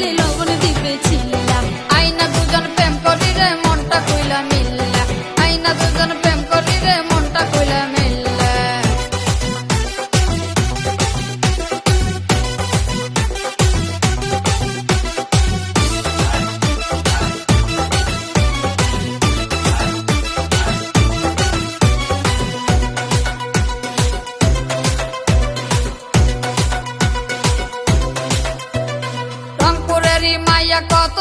en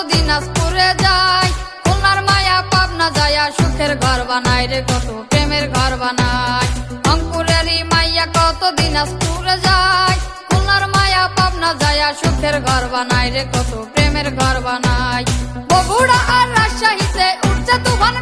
দিনাজপুরে যায় খুলনার মায়া পাবনা যায়া সুখের ঘর বানায় রে, কত প্রেমের ঘর বানায় রংপুরেরই মাইয়া কত দিনাজপুরে যায় খুলনার মায়া পাবনা যায়া সুখের ঘর বানায় রে, কত প্রেমের ঘর বানায় বগুড়া আর রাজশাহীতে উঠছে তুফান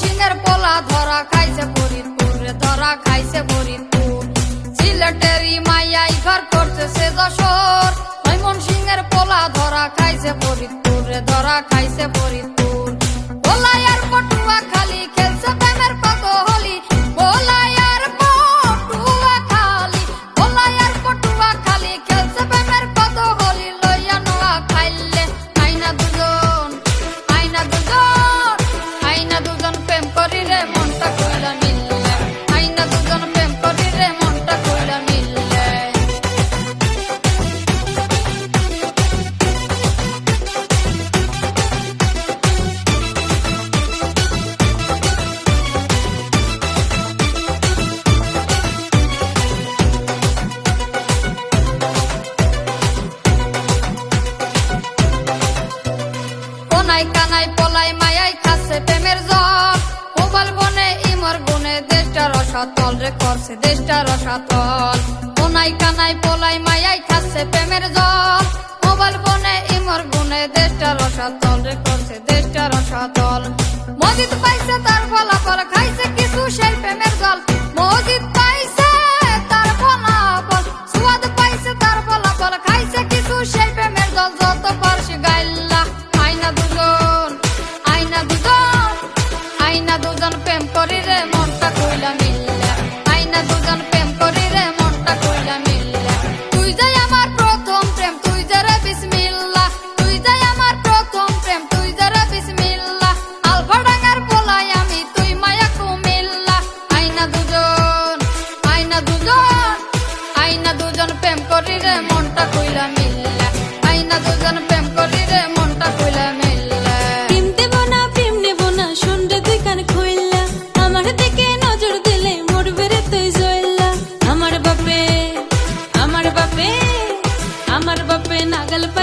সিংহের পোলা ধরা খাইছে ফরিদপুর ধরা খাইছে ফরিদপুর। সিলেটেরি মাইয়াই ঘর করতেছে যশোর। কোনাই পলাই মায়াই খাচ্ছে প্রেমের জল। মোবাইল বনে, ইমর গুনে দেশটা রসাতল রে করছে, দেশটা রসাতল। কোনাই কানাই পলাই মায়াই খাচ্ছে প্রেমের জল। মোবাইল বনে, ইমর গুনে দেশটা রসাতল রে করছে, দেশটা রসাতল। মজিদ পাইছে তার ফলাফল, খাইছে কিছু সেই প্রেমের জল। মজিদ পাইছে রে মনটা কইলা মিল্লা। আইনা দুজন প্রেম করি রে মনটা কইলা মিল্লা। তুই যাই আমার প্রথম প্রেম, তুই যারা বিসমিল্লা তুই যাই আমার প্রথম প্রেম, তুই যারা বিসমিল্লা আলফা ডাঙ্গার পোলাই আমি, তুই মায়া কুমিল্লা। আইনা দুজন আইনা দুজন আইনা দুজন প্রেম করি রে মনটা কইলা মিল্লা। আইনা দুজন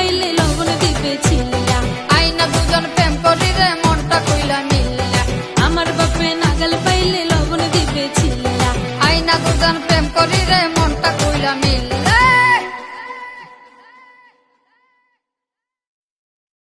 শরীরে লবণ দিবে